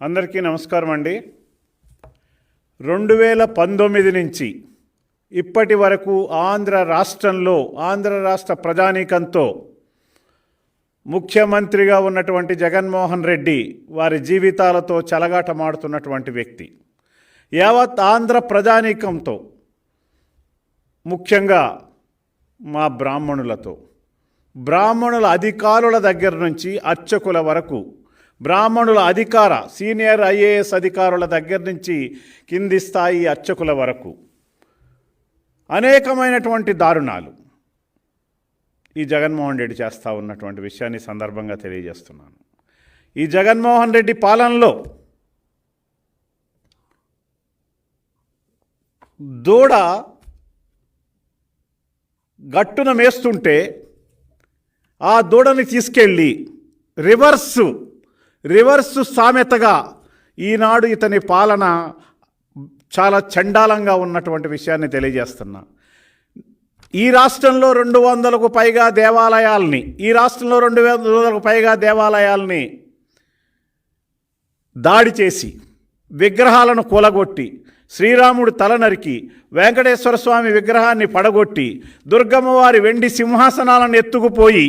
అందరికీ నమస్కారం అండి. రెండు వేల పంతొమ్మిది నుంచి ఇప్పటి వరకు ఆంధ్ర రాష్ట్రంలో ఆంధ్ర రాష్ట్ర ప్రజానీకంతో ముఖ్యమంత్రిగా ఉన్నటువంటి జగన్మోహన్ రెడ్డి వారి జీవితాలతో చెలగాటమాడుతున్నటువంటి వ్యక్తి. యావత్ ఆంధ్ర ప్రజానీకంతో ముఖ్యంగా మా బ్రాహ్మణులతో బ్రాహ్మణుల అధికారుల దగ్గర నుంచి అర్చకుల వరకు బ్రాహ్మణుల అధికార సీనియర్ ఐఏఎస్ అధికారుల దగ్గర నుంచి కింది స్థాయి అర్చకుల వరకు. అనేకమైనటువంటి దారుణాలు ఈ జగన్మోహన్ రెడ్డి చేస్తూ ఉన్నటువంటి విషయాన్ని సందర్భంగా తెలియజేస్తున్నాను. ఈ జగన్మోహన్ రెడ్డి పాలనలో దూడ గట్టున మేస్తుంటే ఆ దూడని తీసుకెళ్ళి రివర్సు రివర్స్ సామెతగా ఈనాడు ఇతని పాలన చాలా చండాలంగా ఉన్నటువంటి విషయాన్ని తెలియజేస్తున్నా. ఈ రాష్ట్రంలో రెండు వందలకు పైగా దేవాలయాల్ని ఈ రాష్ట్రంలో రెండు వందలకు పైగా దేవాలయాల్ని దాడి చేసి విగ్రహాలను కూలగొట్టి శ్రీరాముడు తల నరికి వెంకటేశ్వర స్వామి విగ్రహాన్ని పడగొట్టి దుర్గమ్మవారి వెండి సింహాసనాలను ఎత్తుకుపోయి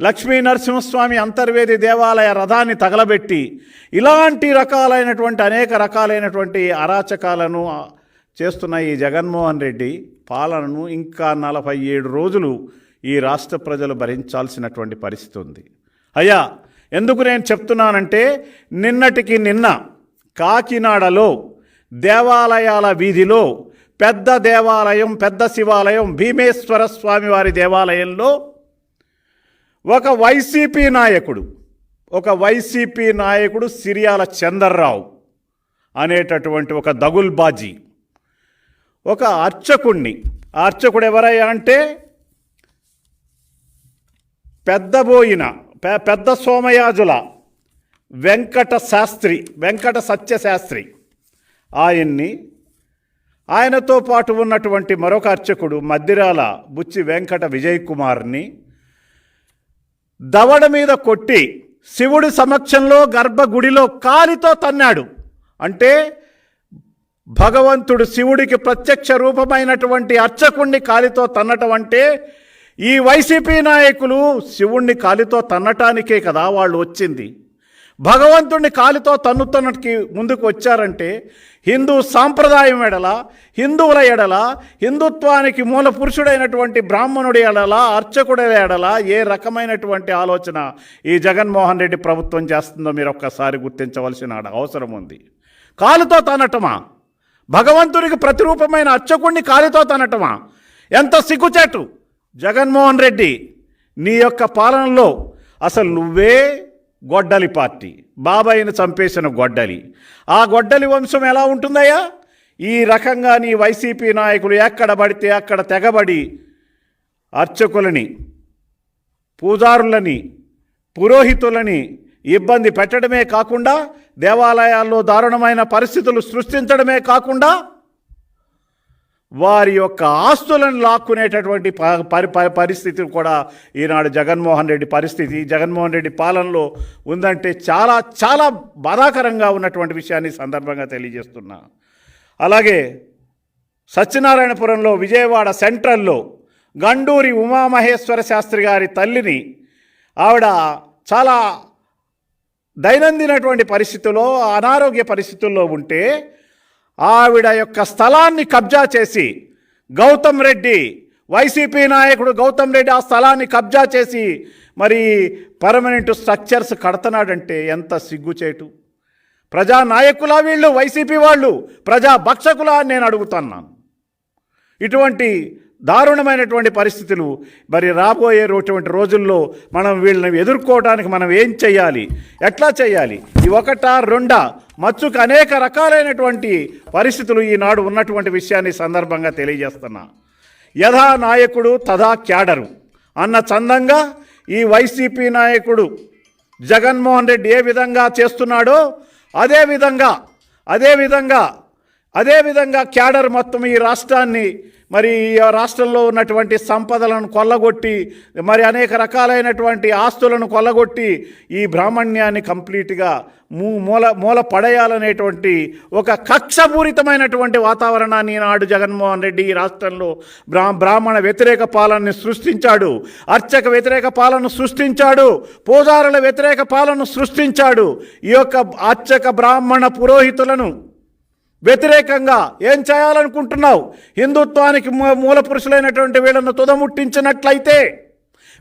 లక్ష్మీ నరసింహస్వామి అంతర్వేది దేవాలయ రథాన్ని తగలబెట్టి ఇలాంటి రకాలైనటువంటి అనేక రకాలైనటువంటి అరాచకాలను చేస్తున్న ఈ జగన్మోహన్ రెడ్డి పాలనను ఇంకా నలభై ఏడు రోజులు ఈ రాష్ట్ర ప్రజలు భరించాల్సినటువంటి పరిస్థితి ఉంది. అయ్యా ఎందుకు నేను చెప్తున్నానంటే నిన్నటికి నిన్న కాకినాడలో దేవాలయాల వీధిలో పెద్ద దేవాలయం పెద్ద శివాలయం భీమేశ్వర స్వామి వారి దేవాలయంలో ఒక వైసీపీ నాయకుడు ఒక వైసీపీ నాయకుడు సిరియాల చందర్రావు అనేటటువంటి ఒక దగుల్బాజీ ఒక అర్చకుణ్ణి. ఆ అర్చకుడు ఎవరయ్యా అంటే పెద్దబోయిన పెద్ద సోమయాజుల వెంకట శాస్త్రి వెంకట సత్యశాస్త్రి ఆయన్ని ఆయనతో పాటు ఉన్నటువంటి మరొక అర్చకుడు మద్దిరాల బుచ్చి వెంకట విజయ్ కుమార్ని దవడ మీద కొట్టి శివుడి సమక్షంలో గర్భగుడిలో కాలితో తన్నాడు. అంటే భగవంతుడు శివుడికి ప్రత్యక్ష రూపమైనటువంటి అర్చకుణ్ణి కాలితో తన్నటం అంటే ఈ వైసీపీ నాయకులు శివుణ్ణి కాలితో తన్నటానికే కదా వాళ్ళు వచ్చింది. భగవంతుణ్ణి కాలితో తన్నుతున్నకి ముందుకు వచ్చారంటే హిందూ సాంప్రదాయం ఎడల హిందువుల ఎడల హిందుత్వానికి మూల పురుషుడైనటువంటి బ్రాహ్మణుడి ఎడల అర్చకుడి ఎడల ఏ రకమైనటువంటి ఆలోచన ఈ జగన్మోహన్ రెడ్డి ప్రభుత్వం చేస్తుందో మీరు ఒక్కసారి గుర్తించవలసిన అవసరం ఉంది. కాలుతో తనటమా భగవంతుడికి ప్రతిరూపమైన అర్చకుడిని కాలితో తనటమా ఎంత సిగ్గుచేటు! జగన్మోహన్ రెడ్డి నీ యొక్క పాలనలో అసలు నువ్వే గొడ్డలి పార్టీ. బాబాయిని చంపేసిన గొడ్డలి. ఆ గొడ్డలి వంశం ఎలా ఉంటుందయ్యా? ఈ రకంగా నీ వైసీపీ నాయకులు ఎక్కడ పడితే అక్కడ తెగబడి అర్చకులని పూజారులని పురోహితులని ఇబ్బంది పెట్టడమే కాకుండా దేవాలయాల్లో దారుణమైన పరిస్థితులు సృష్టించడమే కాకుండా వారి యొక్క ఆస్తులను లాక్కునేటటువంటి ప- పరి పరిస్థితి కూడా ఈనాడు జగన్మోహన్ రెడ్డి పరిస్థితి. జగన్మోహన్ రెడ్డి పాలనలో ఉందంటే చాలా చాలా బాధాకరంగా ఉన్నటువంటి విషయాన్ని సందర్భంగా తెలియజేస్తున్నా. అలాగే సత్యనారాయణపురంలో విజయవాడ సెంట్రల్లో గండూరి ఉమామహేశ్వర శాస్త్రి గారి తల్లిని ఆవిడ చాలా దైనందినటువంటి పరిస్థితుల్లో అనారోగ్య పరిస్థితుల్లో ఉంటే ఆవిడ యొక్క స్థలాన్ని కబ్జా చేసి గౌతమ్ రెడ్డి వైసీపీ నాయకుడు గౌతమ్ రెడ్డి ఆ స్థలాన్ని కబ్జా చేసి మరి పర్మనెంట్ స్ట్రక్చర్స్ కడుతున్నాడంటే ఎంత సిగ్గుచేటు. ప్రజా నాయకులా వీళ్ళు వైసీపీ వాళ్ళు ప్రజా భక్షకులా అని నేను అడుగుతున్నాను. ఇటువంటి దారుణమైనటువంటి పరిస్థితులు. మరి రాబోయేటువంటి రోజుల్లో మనం వీళ్ళని ఎదుర్కోవడానికి మనం ఏం చేయాలి ఎట్లా చేయాలి ఈ ఒకటా రెండా? మచ్చుకు అనేక రకాలైనటువంటి పరిస్థితులు ఈనాడు ఉన్నటువంటి విషయాన్ని సందర్భంగా తెలియజేస్తున్నా. యథా నాయకుడు తథా క్యాడరు. అన్న చందంగా ఈ వైసీపీ నాయకుడు జగన్మోహన్ రెడ్డి ఏ విధంగా చేస్తున్నాడో అదే విధంగా అదే విధంగా అదేవిధంగా క్యాడర్ మొత్తం ఈ రాష్ట్రాన్ని మరి ఈ రాష్ట్రంలో ఉన్నటువంటి సంపదలను కొల్లగొట్టి మరి అనేక రకాలైనటువంటి ఆస్తులను కొల్లగొట్టి ఈ బ్రాహ్మణ్యాన్ని కంప్లీట్గా మూ మూల మూల పడేయాలనేటువంటి ఒక కక్షపూరితమైనటువంటి వాతావరణాన్ని నాడు జగన్మోహన్ రెడ్డి ఈ రాష్ట్రంలో బ్రా బ్రాహ్మణ వ్యతిరేక పాలనని సృష్టించాడు. అర్చక వ్యతిరేక పాలన సృష్టించాడు. పూజారుల వ్యతిరేక పాలన సృష్టించాడు. ఈ యొక్క అర్చక బ్రాహ్మణ పురోహితులను వ్యతిరేకంగా ఏం చేయాలనుకుంటున్నావు? హిందుత్వానికి మూ- మూల పురుషులైనటువంటి వీళ్ళను తుదముట్టించినట్లయితే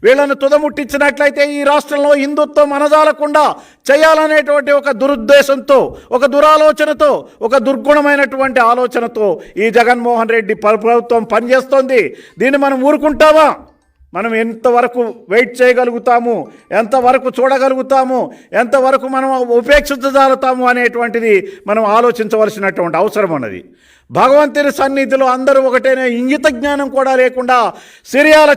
వీళ్ళను తుదముట్టించినట్లయితే ఈ రాష్ట్రంలో హిందుత్వం అనజాలకుండా చేయాలనేటువంటి ఒక దురుద్దేశంతో ఒక దురాలోచనతో ఒక దుర్గుణమైనటువంటి ఆలోచనతో ఈ జగన్మోహన్ రెడ్డి ప్రభుత్వం పనిచేస్తోంది. దీన్ని మనం ఊరుకుంటామా? మనం ఎంతవరకు వెయిట్ చేయగలుగుతాము? ఎంతవరకు చూడగలుగుతాము? ఎంతవరకు మనం ఉపేక్షించగలుగుతాము అనేటువంటిది మనం ఆలోచించవలసినటువంటి అవసరం ఉన్నది. భగవంతుని సన్నిధిలో అందరూ ఒకటేనే. ఇంగిత జ్ఞానం కూడా లేకుండా సిరియాల